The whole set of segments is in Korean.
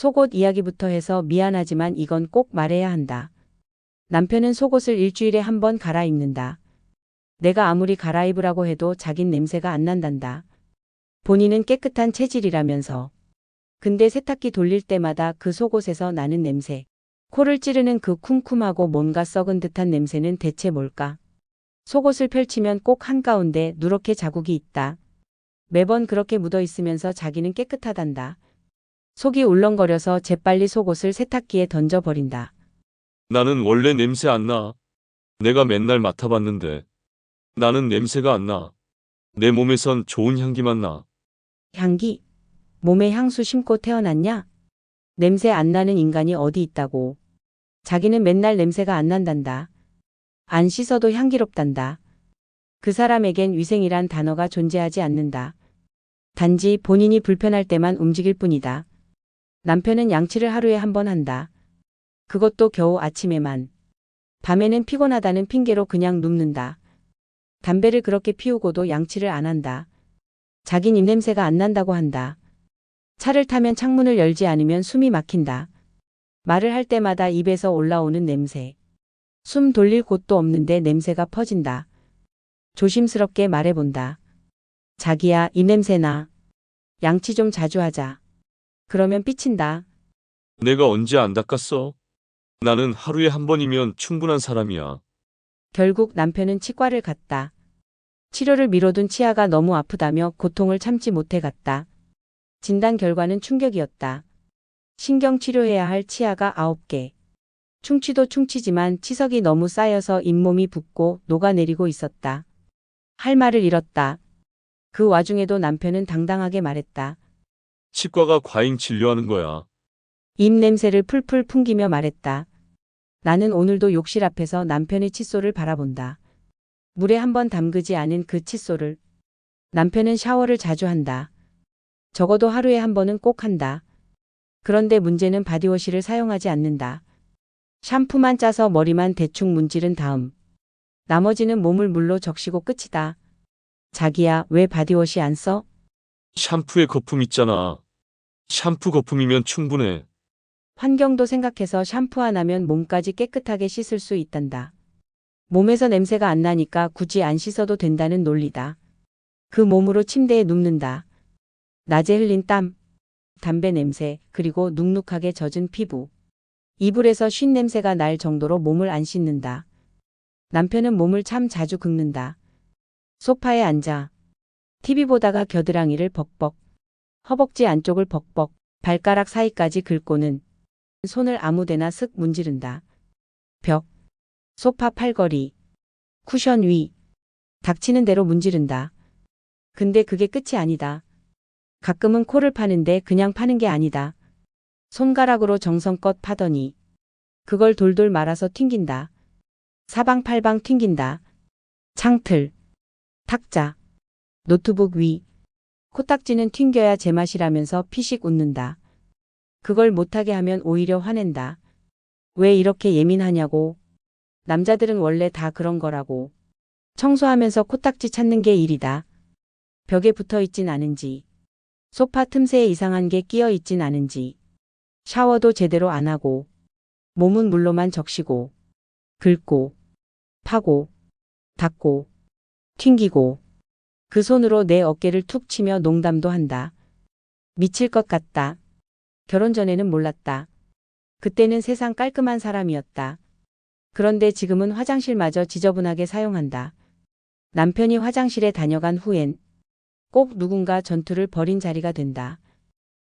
속옷 이야기부터 해서 미안하지만 이건 꼭 말해야 한다. 남편은 속옷을 일주일에 한 번 갈아입는다. 내가 아무리 갈아입으라고 해도 자긴 냄새가 안 난단다. 본인은 깨끗한 체질이라면서. 근데 세탁기 돌릴 때마다 그 속옷에서 나는 냄새. 코를 찌르는 그 쿰쿰하고 뭔가 썩은 듯한 냄새는 대체 뭘까? 속옷을 펼치면 꼭 한가운데 누렇게 자국이 있다. 매번 그렇게 묻어 있으면서 자기는 깨끗하단다. 속이 울렁거려서 재빨리 속옷을 세탁기에 던져버린다. 나는 원래 냄새 안 나. 내가 맨날 맡아봤는데. 나는 냄새가 안 나. 내 몸에선 좋은 향기만 나. 향기? 몸에 향수 심고 태어났냐? 냄새 안 나는 인간이 어디 있다고. 자기는 맨날 냄새가 안 난단다. 안 씻어도 향기롭단다. 그 사람에겐 위생이란 단어가 존재하지 않는다. 단지 본인이 불편할 때만 움직일 뿐이다. 남편은 양치를 하루에 한 번 한다. 그것도 겨우 아침에만. 밤에는 피곤하다는 핑계로 그냥 눕는다. 담배를 그렇게 피우고도 양치를 안 한다. 자긴 입냄새가 안 난다고 한다. 차를 타면 창문을 열지 않으면 숨이 막힌다. 말을 할 때마다 입에서 올라오는 냄새. 숨 돌릴 곳도 없는데 냄새가 퍼진다. 조심스럽게 말해본다. 자기야, 이 냄새나. 양치 좀 자주 하자. 그러면 삐친다. 내가 언제 안 닦았어? 나는 하루에 한 번이면 충분한 사람이야. 결국 남편은 치과를 갔다. 치료를 미뤄둔 치아가 너무 아프다며 고통을 참지 못해 갔다. 진단 결과는 충격이었다. 신경 치료해야 할 치아가 9개. 충치도 충치지만 치석이 너무 쌓여서 잇몸이 붓고 녹아내리고 있었다. 할 말을 잃었다. 그 와중에도 남편은 당당하게 말했다. 치과가 과잉 진료하는 거야. 입 냄새를 풀풀 풍기며 말했다. 나는 오늘도 욕실 앞에서 남편의 칫솔을 바라본다. 물에 한 번 담그지 않은 그 칫솔을. 남편은 샤워를 자주 한다. 적어도 하루에 한 번은 꼭 한다. 그런데 문제는 바디워시를 사용하지 않는다. 샴푸만 짜서 머리만 대충 문지른 다음. 나머지는 몸을 물로 적시고 끝이다. 자기야, 왜 바디워시 안 써? 샴푸에 거품 있잖아. 샴푸 거품이면 충분해. 환경도 생각해서 샴푸 안 하면 몸까지 깨끗하게 씻을 수 있단다. 몸에서 냄새가 안 나니까 굳이 안 씻어도 된다는 논리다. 그 몸으로 침대에 눕는다. 낮에 흘린 땀, 담배 냄새, 그리고 눅눅하게 젖은 피부. 이불에서 쉰 냄새가 날 정도로 몸을 안 씻는다. 남편은 몸을 참 자주 긁는다. 소파에 앉아. TV 보다가 겨드랑이를 벅벅. 허벅지 안쪽을 벅벅. 발가락 사이까지 긁고는 손을 아무데나 쓱 문지른다. 벽, 소파 팔걸이, 쿠션 위, 닥치는 대로 문지른다. 근데 그게 끝이 아니다. 가끔은 코를 파는데 그냥 파는 게 아니다. 손가락으로 정성껏 파더니 그걸 돌돌 말아서 튕긴다. 사방팔방 튕긴다. 창틀, 탁자, 노트북 위, 코딱지는 튕겨야 제맛이라면서 피식 웃는다. 그걸 못하게 하면 오히려 화낸다. 왜 이렇게 예민하냐고. 남자들은 원래 다 그런 거라고. 청소하면서 코딱지 찾는 게 일이다. 벽에 붙어 있진 않은지. 소파 틈새에 이상한 게 끼어 있진 않은지. 샤워도 제대로 안 하고. 몸은 물로만 적시고. 긁고. 파고. 닦고. 튕기고. 그 손으로 내 어깨를 툭 치며 농담도 한다. 미칠 것 같다. 결혼 전에는 몰랐다. 그때는 세상 깔끔한 사람이었다. 그런데 지금은 화장실마저 지저분하게 사용한다. 남편이 화장실에 다녀간 후엔 꼭 누군가 전투를 벌인 자리가 된다.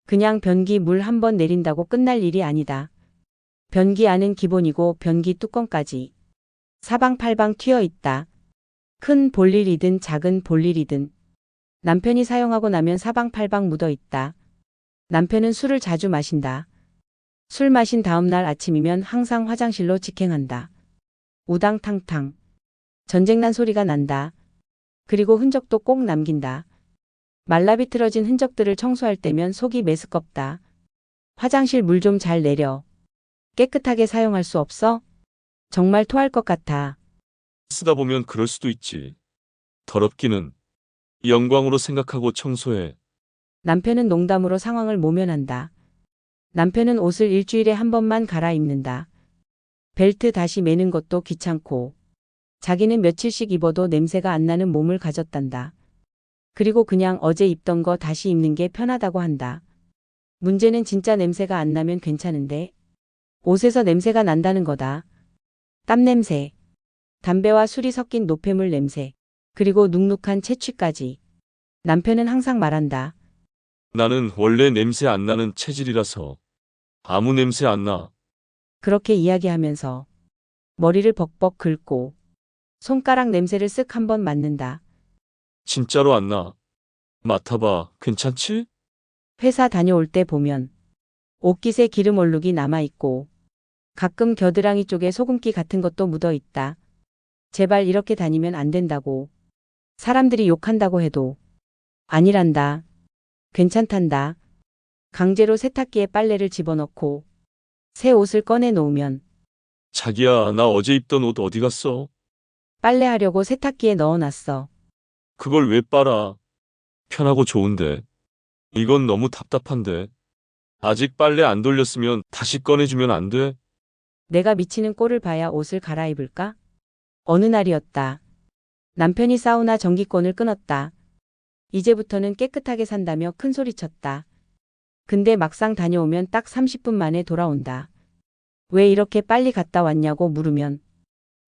그냥 변기 물 한 번 내린다고 끝날 일이 아니다. 변기 안은 기본이고 변기 뚜껑까지 사방팔방 튀어 있다. 큰 볼일이든 작은 볼일이든 남편이 사용하고 나면 사방팔방 묻어 있다. 남편은 술을 자주 마신다. 술 마신 다음 날 아침이면 항상 화장실로 직행한다. 우당탕탕. 전쟁난 소리가 난다. 그리고 흔적도 꼭 남긴다. 말라비틀어진 흔적들을 청소할 때면 속이 메스껍다. 화장실 물 좀 잘 내려. 깨끗하게 사용할 수 없어? 정말 토할 것 같아. 쓰다 보면 그럴 수도 있지. 더럽기는 영광으로 생각하고 청소해. 남편은 농담으로 상황을 모면한다. 남편은 옷을 일주일에 한 번만 갈아입는다. 벨트 다시 매는 것도 귀찮고 자기는 며칠씩 입어도 냄새가 안 나는 몸을 가졌단다. 그리고 그냥 어제 입던 거 다시 입는 게 편하다고 한다. 문제는 진짜 냄새가 안 나면 괜찮은데 옷에서 냄새가 난다는 거다. 땀 냄새, 담배와 술이 섞인 노폐물 냄새, 그리고 눅눅한 채취까지. 남편은 항상 말한다. 나는 원래 냄새 안 나는 체질이라서 아무 냄새 안 나. 그렇게 이야기하면서 머리를 벅벅 긁고 손가락 냄새를 쓱 한번 맡는다. 진짜로 안 나. 맡아봐. 괜찮지? 회사 다녀올 때 보면 옷깃에 기름 얼룩이 남아있고 가끔 겨드랑이 쪽에 소금기 같은 것도 묻어 있다. 제발 이렇게 다니면 안 된다고. 사람들이 욕한다고 해도 아니란다. 괜찮단다. 강제로 세탁기에 빨래를 집어넣고 새 옷을 꺼내 놓으면 자기야, 나 어제 입던 옷 어디 갔어? 빨래하려고 세탁기에 넣어놨어. 그걸 왜 빨아? 편하고 좋은데. 이건 너무 답답한데. 아직 빨래 안 돌렸으면 다시 꺼내주면 안 돼? 내가 미치는 꼴을 봐야 옷을 갈아입을까? 어느 날이었다. 남편이 사우나 전기권을 끊었다. 이제부터는 깨끗하게 산다며 큰 소리쳤다. 근데 막상 다녀오면 딱 30분 만에 돌아온다. 왜 이렇게 빨리 갔다 왔냐고 물으면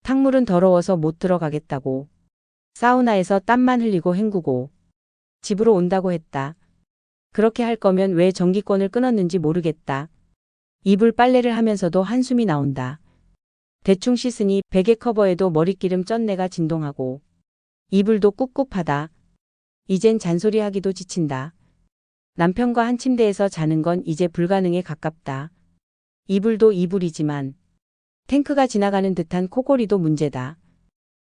탕물은 더러워서 못 들어가겠다고. 사우나에서 땀만 흘리고 헹구고 집으로 온다고 했다. 그렇게 할 거면 왜 전기권을 끊었는지 모르겠다. 이불 빨래를 하면서도 한숨이 나온다. 대충 씻으니 베개 커버에도 머릿기름 쩐내가 진동하고 이불도 꿉꿉하다. 이젠 잔소리하기도 지친다. 남편과 한 침대에서 자는 건 이제 불가능에 가깝다. 이불도 이불이지만 탱크가 지나가는 듯한 코골이도 문제다.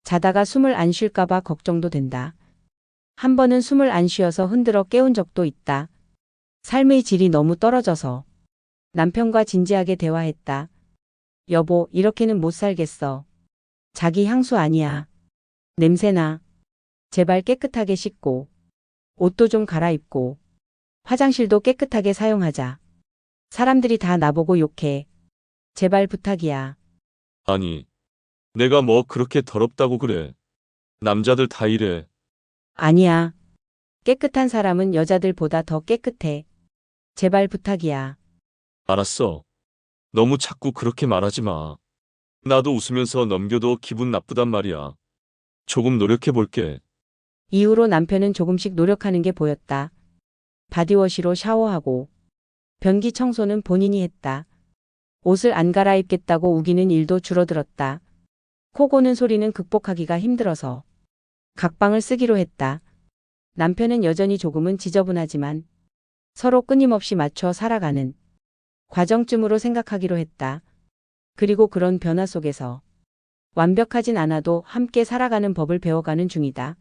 자다가 숨을 안 쉴까봐 걱정도 된다. 한 번은 숨을 안 쉬어서 흔들어 깨운 적도 있다. 삶의 질이 너무 떨어져서 남편과 진지하게 대화했다. 여보, 이렇게는 못 살겠어. 자기 향수 아니야. 냄새나. 제발 깨끗하게 씻고, 옷도 좀 갈아입고, 화장실도 깨끗하게 사용하자. 사람들이 다 나보고 욕해. 제발 부탁이야. 아니, 내가 뭐 그렇게 더럽다고 그래. 남자들 다 이래. 아니야. 깨끗한 사람은 여자들보다 더 깨끗해. 제발 부탁이야. 알았어. 너무 자꾸 그렇게 말하지 마. 나도 웃으면서 넘겨도 기분 나쁘단 말이야. 조금 노력해 볼게. 이후로 남편은 조금씩 노력하는 게 보였다. 바디워시로 샤워하고 변기 청소는 본인이 했다. 옷을 안 갈아입겠다고 우기는 일도 줄어들었다. 코 고는 소리는 극복하기가 힘들어서 각방을 쓰기로 했다. 남편은 여전히 조금은 지저분하지만 서로 끊임없이 맞춰 살아가는 과정쯤으로 생각하기로 했다. 그리고 그런 변화 속에서 완벽하진 않아도 함께 살아가는 법을 배워가는 중이다.